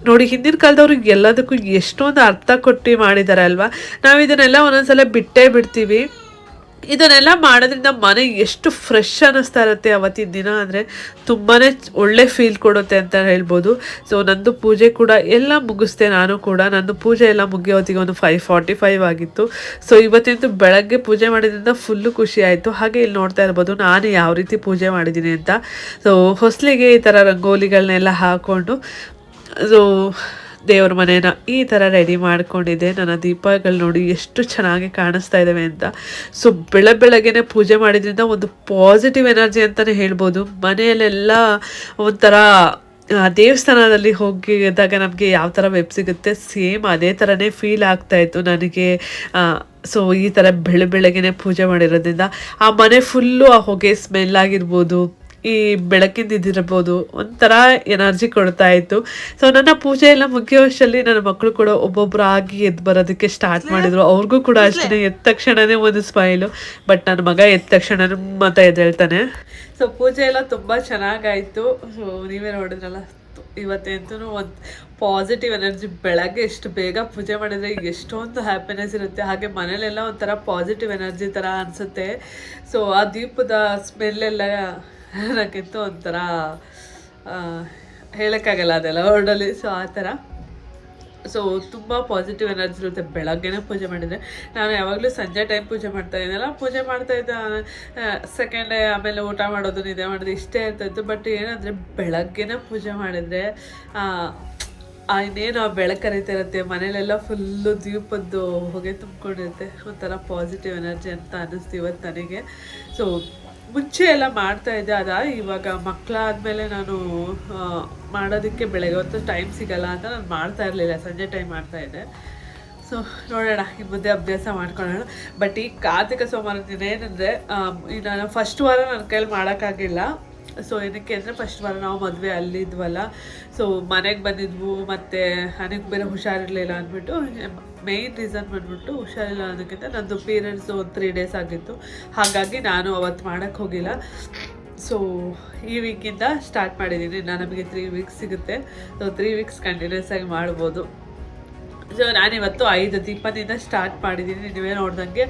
ನೋಡಿ, ಹಿಂದಿನ ಕಾಲದವ್ರು ಎಲ್ಲದಕ್ಕೂ ಎಷ್ಟೊಂದು ಅರ್ಥ ಕೊಟ್ಟು ಮಾಡಿದ್ದಾರೆ ಅಲ್ವಾ? ನಾವು ಇದನ್ನೆಲ್ಲ ಒಂದೊಂದ್ಸಲ ಬಿಟ್ಟೇ ಬಿಡ್ತೀವಿ. ಇದನ್ನೆಲ್ಲ ಮಾಡೋದ್ರಿಂದ ಮನೆ ಎಷ್ಟು ಫ್ರೆಶ್ ಅನ್ನಿಸ್ತಾ ಇರುತ್ತೆ ಅವತ್ತಿನ ದಿನ ಅಂದರೆ ತುಂಬಾ ಒಳ್ಳೆ ಫೀಲ್ ಕೊಡುತ್ತೆ ಅಂತ ಹೇಳ್ಬೋದು. ಸೊ ನಂದು ಪೂಜೆ ಕೂಡ ಎಲ್ಲ ಮುಗಿಸ್ದೆ ನಾನು ಕೂಡ. ನಂದು ಪೂಜೆ ಎಲ್ಲ ಮುಗಿಯೋತ್ತಿಗೆ ಒಂದು ಫೈವ್ ಫಾರ್ಟಿ ಫೈವ್ ಆಗಿತ್ತು. ಸೊ ಇವತ್ತಿಂದು ಬೆಳಗ್ಗೆ ಪೂಜೆ ಮಾಡಿದ್ರಿಂದ ಫುಲ್ಲು ಖುಷಿ ಆಯಿತು. ಹಾಗೆ ಇಲ್ಲಿ ನೋಡ್ತಾ ಇರ್ಬೋದು, ನಾನು ಯಾವ ರೀತಿ ಪೂಜೆ ಮಾಡಿದ್ದೀನಿ ಅಂತ. ಸೊ ಹೊಸಲಿಗೆ ಈ ಥರ ರಂಗೋಲಿಗಳನ್ನೆಲ್ಲ ಹಾಕ್ಕೊಂಡು ಸೊ ದೇವ್ರ ಮನೇನ ಈ ಥರ ರೆಡಿ ಮಾಡ್ಕೊಂಡಿದ್ದೆ. ನನ್ನ ದೀಪಗಳು ನೋಡಿ ಎಷ್ಟು ಚೆನ್ನಾಗಿ ಕಾಣಿಸ್ತಾ ಇದ್ದಾವೆ ಅಂತ. ಸೊ ಬೆಳೆ ಬೆಳಗ್ಗೆನೆ ಪೂಜೆ ಮಾಡಿದ್ರಿಂದ ಒಂದು ಪಾಸಿಟಿವ್ ಎನರ್ಜಿ ಅಂತಲೇ ಹೇಳ್ಬೋದು. ಮನೆಯಲ್ಲೆಲ್ಲ ಒಂಥರ ದೇವಸ್ಥಾನದಲ್ಲಿ ಹೋಗಿದಾಗ ನಮಗೆ ಯಾವ ಥರ ವೆಬ್ ಸಿಗುತ್ತೆ? ಸೇಮ್ ಅದೇ ಥರನೇ ಫೀಲ್ ಆಗ್ತಾ ಇತ್ತು ನನಗೆ. ಸೊ ಈ ಥರ ಬೆಳೆ ಬೆಳಗ್ಗೆನೆ ಪೂಜೆ ಮಾಡಿರೋದ್ರಿಂದ ಆ ಮನೆ ಫುಲ್ಲು ಆ ಹೊಗೆ ಸ್ಮೆಲ್ ಆಗಿರ್ಬೋದು. ಈ ಬೆಳಕಿಂದ ಇದಿರ್ಬೋದು ಒಂಥರ ಎನರ್ಜಿ ಕೊಡ್ತಾ ಇತ್ತು. ಸೊ ನನ್ನ ಪೂಜೆ ಎಲ್ಲ ಮುಗಿಯೋಷ್ಟರಲ್ಲಿ ನನ್ನ ಮಕ್ಕಳು ಕೂಡ ಒಬ್ಬೊಬ್ರು ಆಗಿ ಎದ್ದು ಬರೋದಕ್ಕೆ ಸ್ಟಾರ್ಟ್ ಮಾಡಿದ್ರು. ಅವ್ರಿಗೂ ಕೂಡ ಅಷ್ಟೇ ಎದ್ದ ತಕ್ಷಣನೇ ಒಂದು ಸ್ಮೈಲು ಬಟ್ ನನ್ನ ಮಗ ಎದ್ದ ತಕ್ಷಣ ಮತ ಎದ್ದೇಳ್ತಾನೆ. ಸೊ ಪೂಜೆ ಎಲ್ಲ ತುಂಬ ಚೆನ್ನಾಗಾಯಿತು. ಸೊ ನೀವೇ ನೋಡಿದ್ರಲ್ಲ ಇವತ್ತಂತೂ ಒಂದು ಪಾಸಿಟಿವ್ ಎನರ್ಜಿ ಬೆಳಗ್ಗೆ ಎಷ್ಟು ಬೇಗ ಪೂಜೆ ಮಾಡಿದರೆ ಎಷ್ಟೊಂದು ಹ್ಯಾಪಿನೆಸ್ ಇರುತ್ತೆ. ಹಾಗೆ ಮನೇಲೆಲ್ಲ ಒಂಥರ ಪಾಸಿಟಿವ್ ಎನರ್ಜಿ ಥರ ಅನಿಸುತ್ತೆ. ಸೊ ಆ ದೀಪದ ಸ್ಮೆಲ್ಲೆಲ್ಲ *laughs* ನನಗಿಂತೂ ಒಂಥರ ಹೇಳೋಕ್ಕಾಗಲ್ಲ ಅದೆಲ್ಲ ವರ್ಡಲ್ಲಿ. ಸೊ ಆ ಥರ. ಸೊ ತುಂಬ ಪಾಸಿಟಿವ್ ಎನರ್ಜಿ ಇರುತ್ತೆ. ಬೆಳಗ್ಗೆನೇ ಪೂಜೆ ಮಾಡಿದರೆ. ನಾನು ಯಾವಾಗಲೂ ಸಂಜೆ ಟೈಮ್ ಪೂಜೆ ಮಾಡ್ತಾ ಇದ್ದೆಲ್ಲ ಪೂಜೆ ಮಾಡ್ತಾ ಇದ್ದ ಸೆಕೆಂಡ್ ಆಮೇಲೆ ಊಟ ಮಾಡೋದು, ನಿದ್ದೆ ಮಾಡೋದು ಇಷ್ಟೇ ಇರ್ತಾಯಿತ್ತು ಬಟ್ ಏನಂದರೆ, ಬೆಳಗ್ಗೆನೇ ಪೂಜೆ ಮಾಡಿದರೆ ಇನ್ನೇನು ಆ ಬೆಳಕು ಇರುತ್ತೆ, ಮನೇಲೆಲ್ಲ ಫುಲ್ಲು ದೀಪದ್ದು ಹೊಗೆ ತುಂಬಿಕೊಂಡಿರುತ್ತೆ. ಒಂಥರ ಪಾಸಿಟಿವ್ ಎನರ್ಜಿ ಅಂತ ಅನ್ನಿಸ್ತು ಇವತ್ತು ನನಗೆ. ಸೊ ಮುಂಚೆ ಎಲ್ಲ ಮಾಡ್ತಾ ಇದ್ದೆ, ಅದ ಇವಾಗ ಮಕ್ಕಳಾದ್ಮೇಲೆ ನಾನು ಮಾಡೋದಕ್ಕೆ ಬೆಳಗ್ಗೆ ಹೊತ್ತು ಟೈಮ್ ಸಿಗಲ್ಲ ಅಂತ ನಾನು ಮಾಡ್ತಾ ಇರಲಿಲ್ಲ, ಸಂಜೆ ಟೈಮ್ ಮಾಡ್ತಾ ಇದ್ದೆ. ಸೊ ನೋಡೋಣ ಈ ಮುದ್ದೆ ಅಭ್ಯಾಸ ಮಾಡ್ಕೊಳ್ಳೋಣ. ಬಟ್ ಈ ಕಾರ್ತಿಕ ಸೋಮವಾರ ದಿನ ಏನಂದರೆ ನಾನು ಫಸ್ಟ್ ವಾರ ನನ್ನ ಕೈಲಿ ಮಾಡೋಕ್ಕಾಗಿಲ್ಲ. ಸೊ ಏನಕ್ಕೆ ಅಂದರೆ ಫಸ್ಟ್ ವಾರ ನಾವು ಮದುವೆ ಅಲ್ಲಿದ್ವಲ್ಲ. ಸೊ ಮನೆಗೆ ಬಂದಿದ್ವು, ಮತ್ತು ನನಗೆ ಬೇರೆ ಹುಷಾರಿರಲಿಲ್ಲ ಅಂದ್ಬಿಟ್ಟು ಮೇಯ್ನ್ ರೀಸನ್ ಬಂದ್ಬಿಟ್ಟು ಹುಷಾರಿಲ್ಲ ಅನ್ನೋದಕ್ಕಿಂತ ನನ್ನದು ಪೇರೆಂಟ್ಸು ಒಂದು ತ್ರೀ ಡೇಸ್ ಆಗಿತ್ತು. ಹಾಗಾಗಿ ನಾನು ಅವತ್ತು ಮಾಡೋಕ್ಕೆ ಹೋಗಿಲ್ಲ. ಸೊ ಈ ವೀಕಿಂದ ಸ್ಟಾರ್ಟ್ ಮಾಡಿದ್ದೀನಿ ನಮಗೆ ತ್ರೀ ವೀಕ್ಸ್ ಸಿಗುತ್ತೆ. ಸೊ ತ್ರೀ ವೀಕ್ಸ್ ಕಂಟಿನ್ಯೂಸ್ ಆಗಿ ಮಾಡ್ಬೋದು. ಸೊ ನಾನಿವತ್ತು ಐದು ದೀಪದಿಂದ ಸ್ಟಾರ್ಟ್ ಮಾಡಿದ್ದೀನಿ ನೀವೇ ನೋಡ್ದಂಗೆ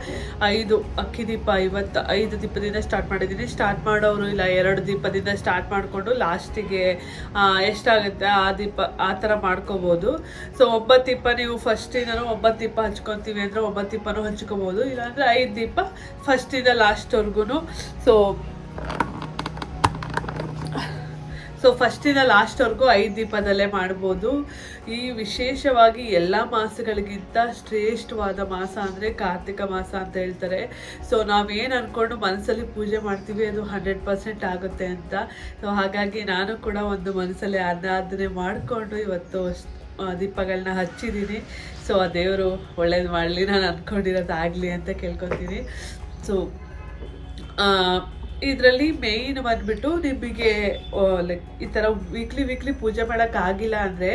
ಐದು, ಅಕ್ಕಿ ದೀಪ ಇವತ್ತು ಐದು ದೀಪದಿಂದ ಸ್ಟಾರ್ಟ್ ಮಾಡಿದ್ದೀನಿ ಸ್ಟಾರ್ಟ್ ಮಾಡೋರು ಇಲ್ಲ, ಎರಡು ದೀಪದಿಂದ ಸ್ಟಾರ್ಟ್ ಮಾಡಿಕೊಂಡು ಲಾಸ್ಟಿಗೆ ಎಷ್ಟಾಗುತ್ತೆ ಆ ದೀಪ, ಆ ಥರ ಮಾಡ್ಕೋಬೋದು. ಸೊ ಒಂಬತ್ತು ದೀಪ ನೀವು ಫಸ್ಟಿಂದನೂ ಒಂಬತ್ತು ದೀಪ ಹಚ್ಕೊತೀವಿ ಅಂದರೆ ಒಂಬತ್ತು ದೀಪನೂ ಹಚ್ಕೋಬೋದು. ಇಲ್ಲಾಂದರೆ ಐದು ದೀಪ ಫಸ್ಟಿಂದ ಲಾಸ್ಟ್ವರೆಗೂ ಸೊ ಸೊ ಫಸ್ಟಿಂದ ಲಾಸ್ಟ್ವರೆಗೂ ಐದು ದೀಪದಲ್ಲೇ ಮಾಡ್ಬೋದು. ಈ ವಿಶೇಷವಾಗಿ ಎಲ್ಲ ಮಾಸಗಳಿಗಿಂತ ಶ್ರೇಷ್ಠವಾದ ಮಾಸ ಅಂದರೆ ಕಾರ್ತಿಕ ಮಾಸ ಅಂತ ಹೇಳ್ತಾರೆ. ಸೊ ನಾವೇನು ಅಂದ್ಕೊಂಡು ಮನಸ್ಸಲ್ಲಿ ಪೂಜೆ ಮಾಡ್ತೀವಿ ಅದು ಹಂಡ್ರೆಡ್ ಪರ್ಸೆಂಟ್ ಆಗುತ್ತೆ ಅಂತ. ಸೊ ಹಾಗಾಗಿ ನಾನು ಕೂಡ ಒಂದು ಮನಸ್ಸಲ್ಲಿ ಆರಾಧನೆ ಮಾಡಿಕೊಂಡು ಇವತ್ತು ದೀಪಗಳನ್ನ ಹಚ್ಚಿದ್ದೀನಿ. ಸೊ ಆ ದೇವರು ಒಳ್ಳೇದು ಮಾಡಲಿ, ನಾನು ಅಂದ್ಕೊಂಡಿರೋದಾಗಲಿ ಅಂತ ಕೇಳ್ಕೊತೀನಿ. ಸೊ ಇದರಲ್ಲಿ ಮೇಯ್ನ್ ಬಂದ್ಬಿಟ್ಟು ನಿಮಗೆ ಲೈಕ್ ಈ ಥರ ವೀಕ್ಲಿ ವೀಕ್ಲಿ ಪೂಜೆ ಮಾಡೋಕ್ಕಾಗಿಲ್ಲ ಅಂದರೆ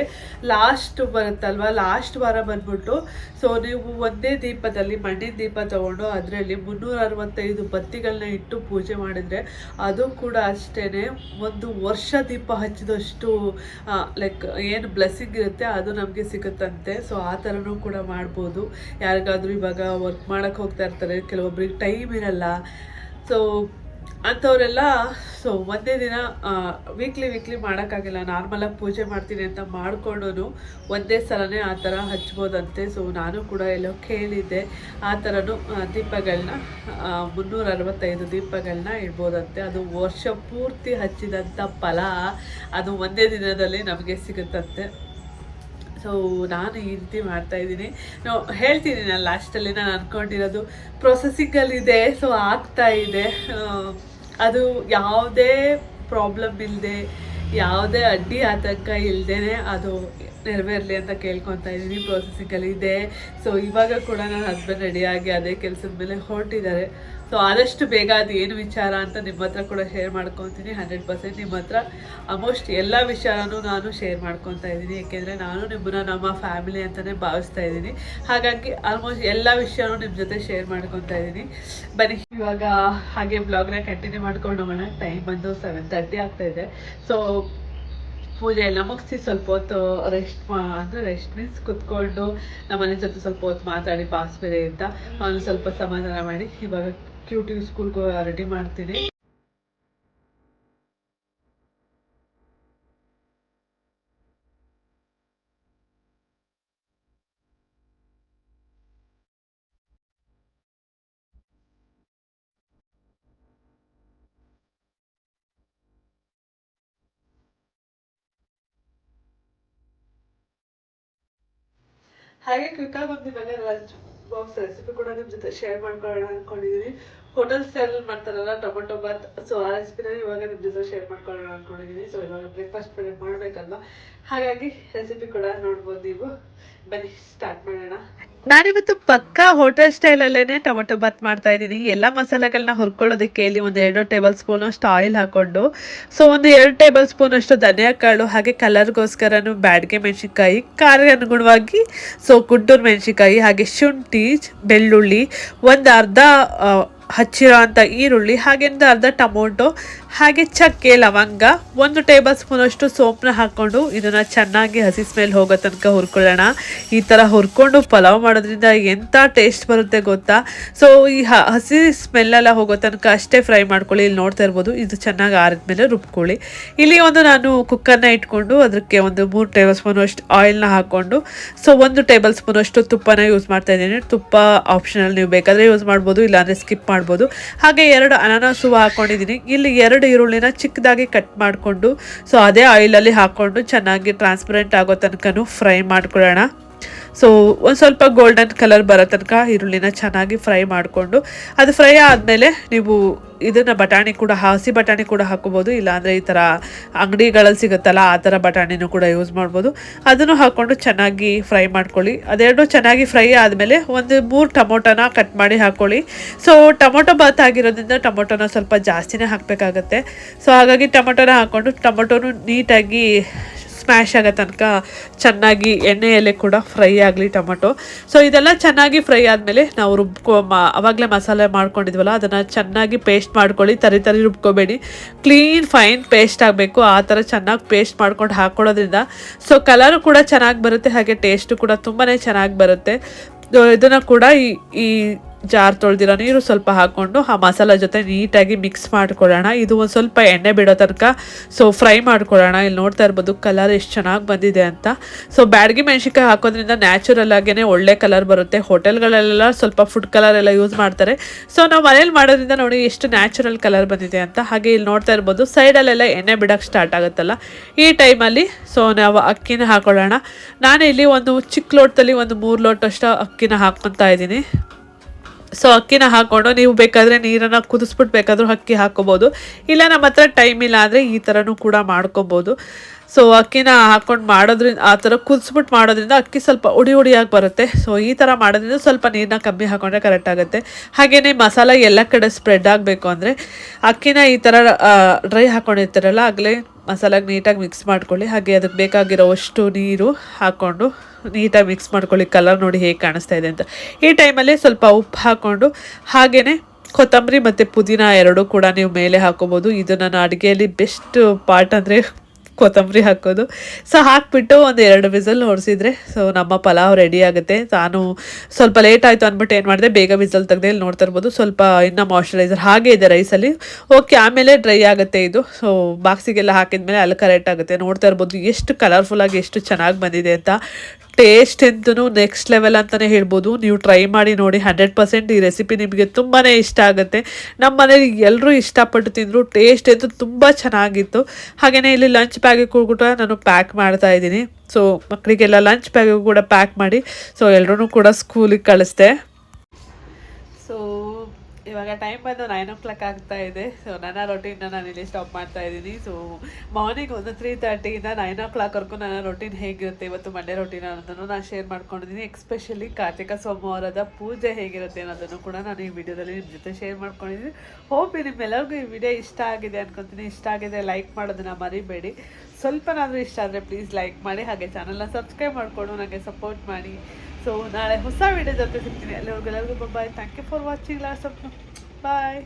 ಲಾಸ್ಟ್ ಬರುತ್ತಲ್ವ? ಲಾಸ್ಟ್ ವಾರ ಬಂದ್ಬಿಟ್ಟು ಸೊ ನೀವು ಒಂದೇ ದೀಪದಲ್ಲಿ ಮಣ್ಣಿನ ದೀಪ ತಗೊಂಡು ಅದರಲ್ಲಿ ಮುನ್ನೂರ ಅರವತ್ತೈದು ಬತ್ತಿಗಳನ್ನ ಇಟ್ಟು ಪೂಜೆ ಮಾಡಿದರೆ ಅದು ಕೂಡ ಅಷ್ಟೇ ಒಂದು ವರ್ಷ ದೀಪ ಹಚ್ಚಿದಷ್ಟು ಲೈಕ್ ಏನು ಬ್ಲೆಸ್ಸಿಂಗ್ ಇರುತ್ತೆ ಅದು ನಮಗೆ ಸಿಗುತ್ತಂತೆ. ಸೊ ಆ ಥರನೂ ಕೂಡ ಮಾಡ್ಬೋದು. ಯಾರಿಗಾದರೂ ಇವಾಗ ವರ್ಕ್ ಮಾಡೋಕ್ಕೆ ಹೋಗ್ತಾ ಇರ್ತಾರೆ, ಕೆಲವೊಬ್ರಿಗೆ ಟೈಮ್ ಇರಲ್ಲ. ಸೊ ಅಂಥವರೆಲ್ಲ ಸೊ ಒಂದೇ ದಿನ ವೀಕ್ಲಿ ವೀಕ್ಲಿ ಮಾಡೋಕ್ಕಾಗಿಲ್ಲ. ನಾರ್ಮಲಾಗಿ ಪೂಜೆ ಮಾಡ್ತೀನಿ ಅಂತ ಮಾಡಿಕೊಂಡು ಒಂದೇ ಸಲನೇ ಆ ಥರ ಹಚ್ಬೋದಂತೆ. ಸೊ ನಾನು ಕೂಡ ಎಲ್ಲೋ ಕೇಳಿದ್ದೆ, ಆ ಥರನೂ ದೀಪಗಳನ್ನ ಮುನ್ನೂರ ಅರವತ್ತೈದು ದೀಪಗಳನ್ನ ಇಡ್ಬೋದಂತೆ. ಅದು ವರ್ಷ ಪೂರ್ತಿ ಹಚ್ಚಿದಂಥ ಫಲ, ಅದು ಒಂದೇ ದಿನದಲ್ಲಿ ನಮಗೆ ಸಿಗುತ್ತಂತೆ. ಸೊ ನಾನು ಈ ರೀತಿ ಮಾಡ್ತಾ ಇದ್ದೀನಿ. ನಾವು ಹೇಳ್ತೀನಿ, ನಾನು ಲಾಸ್ಟಲ್ಲಿ ನಾನು ಅಂದ್ಕೊಂಡಿರೋದು ಪ್ರೊಸೆಸಿಂಗಲ್ಲಿದೆ ಸೊ ಆಗ್ತಾ ಇದೆ. ಅದು ಯಾವುದೇ ಪ್ರಾಬ್ಲಮ್ ಇಲ್ಲದೆ ಯಾವುದೇ ಅಡ್ಡಿ ಆತಂಕ ಇಲ್ಲದೇ ಅದು ನೆರವೇರಲಿ ಅಂತ ಕೇಳ್ಕೊತಾ ಇದ್ದೀನಿ ಪ್ರೊಸೆಸಿಂಗಲ್ಲಿ ಇದೆ. ಸೊ ಇವಾಗ ಕೂಡ ನನ್ನ ಹಸ್ಬೆಂಡ್ ರೆಡಿಯಾಗಿ ಅದೇ ಕೆಲಸದ ಮೇಲೆ ಹೊರಟಿದ್ದಾರೆ. ಸೊ ಆದಷ್ಟು ಬೇಗ ಅದು ಏನು ವಿಚಾರ ಅಂತ ನಿಮ್ಮ ಹತ್ರ ಕೂಡ ಶೇರ್ ಮಾಡ್ಕೊತೀನಿ. ಹಂಡ್ರೆಡ್ ಪರ್ಸೆಂಟ್ ನಿಮ್ಮ ಹತ್ರ ಆಲ್ಮೋಸ್ಟ್ ಎಲ್ಲ ವಿಚಾರನೂ ನಾನು ಶೇರ್ ಮಾಡ್ಕೊತಾ ಇದ್ದೀನಿ. ಏಕೆಂದರೆ ನಾನು ನಿಮ್ಮನ್ನ ನಮ್ಮ ಫ್ಯಾಮಿಲಿ ಅಂತಲೇ ಭಾವಿಸ್ತಾ ಇದ್ದೀನಿ. ಹಾಗಾಗಿ ಆಲ್ಮೋಸ್ಟ್ ಎಲ್ಲ ವಿಷಯನೂ ನಿಮ್ಮ ಜೊತೆ ಶೇರ್ ಮಾಡ್ಕೊತಾ ಇದ್ದೀನಿ. ಬನ್ನಿ, ಇವಾಗ ಹಾಗೆ ಬ್ಲಾಗ್ನ ಕಂಟಿನ್ಯೂ ಮಾಡ್ಕೊಂಡು ಹೋಗೋಣ. ಟೈಮ್ ಬಂದು ಸೆವೆನ್ ತರ್ಟಿ ಇದೆ. ಸೊ ಪೂಜೆ ಎಲ್ಲ ಮುಗಿಸಿ ಸ್ವಲ್ಪ ಹೊತ್ತು ರೆಸ್ಟ್ ಮಾ, ಅಂದರೆ ರೆಸ್ಟ್ ಮೀನ್ಸ್ ಕುತ್ಕೊಂಡು ನಮ್ಮನೆ ಜೊತೆ ಸ್ವಲ್ಪ ಹೊತ್ತು ಮಾತಾಡಿ ಪಾಸ್ ಬೇರೆ ಅಂತ. ಅವನು ಸ್ವಲ್ಪ ಸಮಾಧಾನ ಮಾಡಿ. ಇವಾಗ ಕ್ಯೂಟಿ ಸ್ಕೂಲ್ಗೆ ರೆಡಿ ಮಾಡ್ತೀನಿ. ಹಾಗೆ ಕ್ವಿಕ್ಕಾಗಿ ಒಂದು ಇವಾಗ ಲಂಚ್ ಬಾಕ್ಸ್ ರೆಸಿಪಿ ಕೂಡ ನಿಮ್ಮ ಜೊತೆ ಶೇರ್ ಮಾಡ್ಕೊಳ್ಳೋಣ ಅನ್ಕೊಂಡಿದೀನಿ. ಹೋಟೆಲ್ ಸ್ಟೈಲ್ ಮಾಡ್ತಾರಲ್ಲ ಟೊಮೊಟೊ ಬಾತ್ ಸೊ ಆ ರೆಸಿಪಿನ ಇವಾಗ ನಿಮ್ ಜೊತೆ ಶೇರ್ ಮಾಡ್ಕೊಳ್ಳೋಣ ಅನ್ಕೊಂಡಿದೀನಿ. ಸೊ ಇವಾಗ ಬ್ರೇಕ್ಫಾಸ್ಟ್ ಬೇರೆ ಮಾಡಬೇಕಲ್ವ? ಹಾಗಾಗಿ ರೆಸಿಪಿ ಕೂಡ ನೋಡ್ಬೋದು ನೀವು. ಬನ್ನಿ ಸ್ಟಾರ್ಟ್ ಮಾಡೋಣ. ನಾನಿವತ್ತು ಪಕ್ಕಾ ಹೋಟೆಲ್ ಸ್ಟೈಲಲ್ಲೇನೆ ಟೊಮೆಟೊ ಬಾತ್ ಮಾಡ್ತಾ ಇದ್ದೀನಿ. ಎಲ್ಲ ಮಸಾಲೆಗಳನ್ನ ಹುರ್ಕೊಳ್ಳೋದಕ್ಕೆ ಇಲ್ಲಿ ಒಂದು ಎರಡು ಟೇಬಲ್ ಸ್ಪೂನ್ ಅಷ್ಟು ಆಯಿಲ್ ಹಾಕೊಂಡು ಸೊ ಒಂದು ಎರಡು ಟೇಬಲ್ ಸ್ಪೂನ್ ಅಷ್ಟು ಧನಿಯಾ ಕಾಳು, ಹಾಗೆ ಕಲರ್ಗೋಸ್ಕರನು ಬ್ಯಾಡ್ಗೆ ಮೆಣಸಿನ್ಕಾಯಿ ಖಾರ ಅನುಗುಣವಾಗಿ ಸೊ ಗುಂಟೂರು ಮೆಣಸಿನ್ಕಾಯಿ, ಹಾಗೆ ಶುಂಠಿ, ಬೆಳ್ಳುಳ್ಳಿ, ಒಂದು ಅರ್ಧ ಹಚ್ಚಿರೋ ಅಂಥ ಈರುಳ್ಳಿ, ಹಾಗೆ ಅರ್ಧ ಟೊಮೊಟೊ ಹಾಗೆ ಚಕ್ಕೆ, ಲವಂಗ, ಒಂದು ಟೇಬಲ್ ಸ್ಪೂನ್ ಅಷ್ಟು ಸೋಂಪನ್ನ ಹಾಕ್ಕೊಂಡು ಇದನ್ನು ಚೆನ್ನಾಗಿ ಹಸಿ ಸ್ಮೆಲ್ ಹೋಗೋ ತನಕ ಹುರ್ಕೊಳ್ಳೋಣ. ಈ ಥರ ಹುರ್ಕೊಂಡು ಪಲಾವ್ ಮಾಡೋದ್ರಿಂದ ಎಂಥ ಟೇಸ್ಟ್ ಬರುತ್ತೆ ಗೊತ್ತಾ? ಸೊ ಈ ಹಸಿ ಸ್ಮೆಲ್ಲೆಲ್ಲ ಹೋಗೋ ತನಕ ಅಷ್ಟೇ ಫ್ರೈ ಮಾಡ್ಕೊಳ್ಳಿ, ಇಲ್ಲಿ ನೋಡ್ತಾ ಇರ್ಬೋದು. ಇದು ಚೆನ್ನಾಗಿ ಆರಿದ್ಮೇಲೆ ರುಬ್ಕೊಳ್ಳಿ. ಇಲ್ಲಿ ಒಂದು ನಾನು ಕುಕ್ಕರ್ನ ಇಟ್ಕೊಂಡು ಅದಕ್ಕೆ ಒಂದು ಮೂರು ಟೇಬಲ್ ಸ್ಪೂನ್ ಅಷ್ಟು ಆಯಿಲ್ನ ಹಾಕ್ಕೊಂಡು ಸೊ ಒಂದು ಟೇಬಲ್ ಸ್ಪೂನ್ ಅಷ್ಟು ತುಪ್ಪನ ಯೂಸ್ ಮಾಡ್ತಾ ಇದ್ದೀನಿ. ತುಪ್ಪ ಆಪ್ಷನಲ್ ನೀವು ಬೇಕಾದರೆ ಯೂಸ್ ಮಾಡ್ಬೋದು, ಇಲ್ಲಾಂದರೆ ಸ್ಕಿಪ್ ಮಾಡ್ಬೋದು. ಹಾಗೆ ಎರಡು ಅನಾನಸು ಹಾಕ್ಕೊಂಡಿದ್ದೀನಿ ಇಲ್ಲಿ ಎರಡು ಈರುಳ್ಳಿನ ಚಿಕ್ಕದಾಗಿ ಕಟ್ ಮಾಡಿಕೊಂಡು ಸೊ ಅದೇ ಆಯಿಲಲ್ಲಿ ಹಾಕ್ಕೊಂಡು ಚೆನ್ನಾಗಿ ಟ್ರಾನ್ಸ್ಪರೆಂಟ್ ಆಗೋ ತನಕನೂ ಫ್ರೈ ಮಾಡ್ಕೊಳ್ಳೋಣ. ಸೊ ಒಂದು ಸ್ವಲ್ಪ ಗೋಲ್ಡನ್ ಕಲರ್ ಬರೋ ತನಕ ಈರುಳ್ಳಿನ ಚೆನ್ನಾಗಿ ಫ್ರೈ ಮಾಡಿಕೊಂಡು, ಅದು ಫ್ರೈ ಆದಮೇಲೆ ನೀವು ಇದನ್ನು ಬಟಾಣಿ ಕೂಡ ಹಸಿ ಬಟಾಣಿ ಕೂಡ ಹಾಕೋಬೋದು ಇಲ್ಲಾಂದರೆ ಈ ಥರ ಅಂಗಡಿಗಳಲ್ಲಿ ಸಿಗುತ್ತಲ್ಲ, ಆ ಥರ ಬಟಾಣಿನೂ ಕೂಡ ಯೂಸ್ ಮಾಡ್ಬೋದು. ಅದನ್ನು ಹಾಕ್ಕೊಂಡು ಚೆನ್ನಾಗಿ ಫ್ರೈ ಮಾಡ್ಕೊಳ್ಳಿ. ಅದೆರಡು ಚೆನ್ನಾಗಿ ಫ್ರೈ ಆದಮೇಲೆ ಒಂದು ಮೂರು ಟೊಮೊಟೊನ ಕಟ್ ಮಾಡಿ ಹಾಕ್ಕೊಳ್ಳಿ. ಸೊ ಟೊಮೊಟೊ ಬಾತ್ ಆಗಿರೋದ್ರಿಂದ ಟೊಮೊಟೊನ ಸ್ವಲ್ಪ ಜಾಸ್ತಿನೇ ಹಾಕಬೇಕಾಗತ್ತೆ. ಸೊ ಹಾಗಾಗಿ ಟೊಮೊಟೊನ ಹಾಕ್ಕೊಂಡು, ಟೊಮೊಟೊನು ನೀಟಾಗಿ ಸ್ಮ್ಯಾಶ್ ಆಗೋ ತನಕ ಚೆನ್ನಾಗಿ ಎಣ್ಣೆಯಲ್ಲೇ ಕೂಡ ಫ್ರೈ ಆಗಲಿ ಟೊಮೊಟೊ. ಸೊ ಇದೆಲ್ಲ ಚೆನ್ನಾಗಿ ಫ್ರೈ ಆದಮೇಲೆ ನಾವು ರುಬ್ಕೊ, ಮ, ಅವಾಗಲೇ ಮಸಾಲೆ ಮಾಡ್ಕೊಂಡಿದ್ವಲ್ಲ, ಅದನ್ನು ಚೆನ್ನಾಗಿ ಪೇಸ್ಟ್ ಮಾಡ್ಕೊಳ್ಳಿ, ತರಿ ತರಿ ರುಬ್ಕೋಬೇಡಿ. ಕ್ಲೀನ್ ಫೈನ್ ಪೇಸ್ಟ್ ಆಗಬೇಕು, ಆ ಥರ ಚೆನ್ನಾಗಿ ಪೇಸ್ಟ್ ಮಾಡ್ಕೊಂಡು ಹಾಕ್ಕೊಳ್ಳೋದ್ರಿಂದ. ಸೊ ಕಲರು ಕೂಡ ಚೆನ್ನಾಗಿ ಬರುತ್ತೆ, ಹಾಗೆ ಟೇಸ್ಟು ಕೂಡ ತುಂಬಾ ಚೆನ್ನಾಗಿ ಬರುತ್ತೆ. ಇದನ್ನು ಕೂಡ ಈ ಈ ಜಾರ್ ತೊಳೆದಿರೋ ನೀರು ಸ್ವಲ್ಪ ಹಾಕ್ಕೊಂಡು ಆ ಮಸಾಲ ಜೊತೆ ನೀಟಾಗಿ ಮಿಕ್ಸ್ ಮಾಡ್ಕೊಳ್ಳೋಣ. ಇದು ಒಂದು ಸ್ವಲ್ಪ ಎಣ್ಣೆ ಬಿಡೋ ತನಕ. ಸೊ ಫ್ರೈ ಮಾಡ್ಕೊಳ್ಳೋಣ. ಇಲ್ಲಿ ನೋಡ್ತಾ ಇರ್ಬೋದು ಕಲರ್ ಎಷ್ಟು ಚೆನ್ನಾಗಿ ಬಂದಿದೆ ಅಂತ. ಸೊ ಬ್ಯಾಡಗಿ ಮೆಣಸಿನ್ಕಾಯಿ ಹಾಕೋದ್ರಿಂದ ನ್ಯಾಚುರಲ್ ಆಗೇ ಒಳ್ಳೆ ಕಲರ್ ಬರುತ್ತೆ. ಹೋಟೆಲ್ಗಳಲ್ಲೆಲ್ಲ ಸ್ವಲ್ಪ ಫುಡ್ ಕಲರ್ ಎಲ್ಲ ಯೂಸ್ ಮಾಡ್ತಾರೆ. ಸೊ ನಾವು ಮನೇಲಿ ಮಾಡೋದ್ರಿಂದ ನೋಡಿ ಎಷ್ಟು ನ್ಯಾಚುರಲ್ ಕಲರ್ ಬಂದಿದೆ ಅಂತ. ಹಾಗೆ ಇಲ್ಲಿ ನೋಡ್ತಾ ಇರ್ಬೋದು ಸೈಡಲ್ಲೆಲ್ಲ ಎಣ್ಣೆ ಬಿಡೋಕ್ಕೆ ಸ್ಟಾರ್ಟ್ ಆಗುತ್ತಲ್ಲ. ಈ ಟೈಮಲ್ಲಿ ಸೊ ನಾವು ಅಕ್ಕಿನ ಹಾಕೊಳ್ಳೋಣ. ನಾನು ಇಲ್ಲಿ ಒಂದು ಚಿಕ್ಕ ಲೋಟದಲ್ಲಿ ಒಂದು ಮೂರು ಲೋಟಷ್ಟು ಅಕ್ಕಿನ ಹಾಕ್ಕೊತಾ ಇದ್ದೀನಿ. ಸೊ ಅಕ್ಕಿನ ಹಾಕ್ಕೊಂಡು ನೀವು ಬೇಕಾದರೆ ನೀರನ್ನು ಕುದಿಸ್ಬಿಟ್ಟು ಬೇಕಾದರೂ ಅಕ್ಕಿ ಹಾಕ್ಕೋಬೋದು ಇಲ್ಲ, ನಮ್ಮ ಹತ್ರ ಟೈಮ್ ಇಲ್ಲ ಅಂದರೆ ಈ ಥರನೂ ಕೂಡ ಮಾಡ್ಕೊಬೋದು. ಸೊ ಅಕ್ಕಿನ ಹಾಕ್ಕೊಂಡು ಮಾಡೋದ್ರಿಂದ ಆ ಥರ ಕುದಿಸ್ಬಿಟ್ಟು ಮಾಡೋದ್ರಿಂದ ಅಕ್ಕಿ ಸ್ವಲ್ಪ ಉಡಿ ಉಡಿಯಾಗಿ ಬರುತ್ತೆ. ಸೊ ಈ ಥರ ಮಾಡೋದ್ರಿಂದ ಸ್ವಲ್ಪ ನೀರನ್ನ ಕಮ್ಮಿ ಹಾಕೊಂಡ್ರೆ ಕರೆಕ್ಟ್ ಆಗುತ್ತೆ. ಹಾಗೆಯೇ ಮಸಾಲ ಎಲ್ಲ ಕಡೆ ಸ್ಪ್ರೆಡ್ ಆಗಬೇಕು ಅಂದರೆ ಅಕ್ಕಿನ ಈ ಥರ ಡ್ರೈ ಹಾಕ್ಕೊಂಡಿರ್ತಾರಲ್ಲ ಆಗಲೇ ಮಸಾಲಾಗೆ ನೀಟಾಗಿ ಮಿಕ್ಸ್ ಮಾಡ್ಕೊಳ್ಳಿ. ಹಾಗೆ ಅದಕ್ಕೆ ಬೇಕಾಗಿರೋವಷ್ಟು ನೀರು ಹಾಕ್ಕೊಂಡು ನೀಟಾಗಿ ಮಿಕ್ಸ್ ಮಾಡ್ಕೊಳ್ಳಿ. ಕಲರ್ ನೋಡಿ ಹೇಗೆ ಕಾಣಿಸ್ತಾ ಇದೆ ಅಂತ. ಈ ಟೈಮಲ್ಲಿ ಸ್ವಲ್ಪ ಉಪ್ಪು ಹಾಕ್ಕೊಂಡು ಹಾಗೆಯೇ ಕೊತ್ತಂಬರಿ ಮತ್ತು ಪುದೀನ ಎರಡೂ ಕೂಡ ನೀವು ಮೇಲೆ ಹಾಕೋಬೋದು ಇದು ನನ್ನ ಅಡುಗೆಯಲ್ಲಿ ಬೆಸ್ಟ್ ಪಾರ್ಟ್ ಅಂದರೆ ಕೊತ್ತಂಬರಿ ಹಾಕೋದು. ಸೊ ಹಾಕ್ಬಿಟ್ಟು ಒಂದು ಎರಡು ವಿಸಲ್ ಹೊಡೆಸಿದ್ರೆ ಸೊ ನಮ್ಮ ಪಲಾವ್ ರೆಡಿ ಆಗುತ್ತೆ. ನಾನು ಸ್ವಲ್ಪ ಲೇಟ್ ಆಯಿತು ಅಂದ್ಬಿಟ್ಟು ಏನು ಮಾಡಿದೆ, ಬೇಗ ವಿಸಲ್ ತೆಗೆದೆ ಇಲ್ಲಿ ನೋಡ್ತಾ ಇರ್ಬೋದು. ಸ್ವಲ್ಪ ಇನ್ನು ಮಾಯ್ಚರೈಸರ್ ಹಾಗೆ ಇದೆ ರೈಸಲ್ಲಿ ಓಕೆ ಆಮೇಲೆ ಡ್ರೈ ಆಗುತ್ತೆ ಇದು. ಸೊ ಬಾಕ್ಸಿಗೆಲ್ಲ ಹಾಕಿದ್ಮೇಲೆ ಅಲ್ಲಿ ಕರೆಕ್ಟ್ ಆಗುತ್ತೆ. ನೋಡ್ತಾ ಇರ್ಬೋದು, ಎಷ್ಟು ಕಲರ್ಫುಲ್ಲಾಗಿ ಎಷ್ಟು ಚೆನ್ನಾಗಿ ಬಂದಿದೆ ಅಂತ. ಟೇಸ್ಟ್ ಅಂತೂ ನೆಕ್ಸ್ಟ್ ಲೆವೆಲ್ ಅಂತಲೇ ಹೇಳ್ಬೋದು. ನೀವು ಟ್ರೈ ಮಾಡಿ ನೋಡಿ ಹಂಡ್ರೆಡ್ ಪರ್ಸೆಂಟ್ ಈ ರೆಸಿಪಿ ನಿಮಗೆ ತುಂಬಾ ಇಷ್ಟ ಆಗುತ್ತೆ. ನಮ್ಮ ಮನೇಲಿ ಎಲ್ಲರೂ ಇಷ್ಟಪಟ್ಟು ತಿಂದರು ಟೇಸ್ಟ್ ಅಂತೂ ತುಂಬ ಚೆನ್ನಾಗಿತ್ತು. ಹಾಗೆಯೇ ಇಲ್ಲಿ ಲಂಚ್ ಬ್ಯಾಗಿಗೆ ಕೂಡ ನಾನು ಪ್ಯಾಕ್ ಮಾಡ್ತಾ ಇದ್ದೀನಿ. ಸೊ ಮಕ್ಕಳಿಗೆಲ್ಲ ಲಂಚ್ ಬ್ಯಾಗಿಗೂ ಕೂಡ ಪ್ಯಾಕ್ ಮಾಡಿ. ಸೊ ಎಲ್ಲರೂ ಕೂಡ ಸ್ಕೂಲಿಗೆ ಕಳಿಸ್ದೆ. ಇವಾಗ ಟೈಮ್ ಬಂದು ನೈನ್ ಓ ಕ್ಲಾಕ್ ಆಗ್ತಾ ಇದೆ. ಸೊ ನನ್ನ ರೊಟೀನ್ನ ನಾನು ಇಲ್ಲಿ ಸ್ಟಾಪ್ ಮಾಡ್ತಾ ಇದ್ದೀನಿ. ಸೊ ಮಾರ್ನಿಂಗ್ ಒಂದು ತ್ರೀ ತರ್ಟಿಯಿಂದ ನೈನ್ ಓ ಕ್ಲಾಕ್ವರೆಗೂ ನನ್ನ ರೊಟೀನ್ ಹೇಗಿರುತ್ತೆ? ಇವತ್ತು ಮಂಡೇ ರೊಟೀನ್ ಅನ್ನೋದನ್ನು ನಾನು ಶೇರ್ ಮಾಡ್ಕೊಂಡಿದ್ದೀನಿ. ಎಕ್ಸ್ಪೆಷಲಿ ಕಾರ್ತಿಕ ಸೋಮವಾರದ ಪೂಜೆ ಹೇಗಿರುತ್ತೆ ಅನ್ನೋದನ್ನು ಕೂಡ ನಾನು ಈ ವಿಡಿಯೋದಲ್ಲಿ ನಿಮ್ಮ ಜೊತೆ ಶೇರ್ ಮಾಡ್ಕೊಂಡಿದ್ದೀನಿ. ಹೋಪ್ ನಿಮ್ಮೆಲ್ಲರಿಗೂ ಈ ವಿಡಿಯೋ ಇಷ್ಟ ಆಗಿದೆ ಅನ್ಕೊತೀನಿ. ಇಷ್ಟ ಆಗಿದೆ ಲೈಕ್ ಮಾಡೋದನ್ನು ಮರಿಬೇಡಿ. ಸ್ವಲ್ಪನಾದರೂ ಇಷ್ಟ ಆದರೆ ಪ್ಲೀಸ್ ಲೈಕ್ ಮಾಡಿ. ಹಾಗೆ ಚಾನಲ್ನ ಸಬ್ಸ್ಕ್ರೈಬ್ ಮಾಡಿಕೊಂಡು ನನಗೆ ಸಪೋರ್ಟ್ ಮಾಡಿ. ಸೊ ನಾಳೆ ಹೊಸ ವಿಡಿಯೋ ಜೊತೆ ಸಿಗ್ತೀನಿ. ಅಲ್ಲಿವರೆಗೂ ಎಲ್ಲರಿಗೂ bye thank you for watching last bye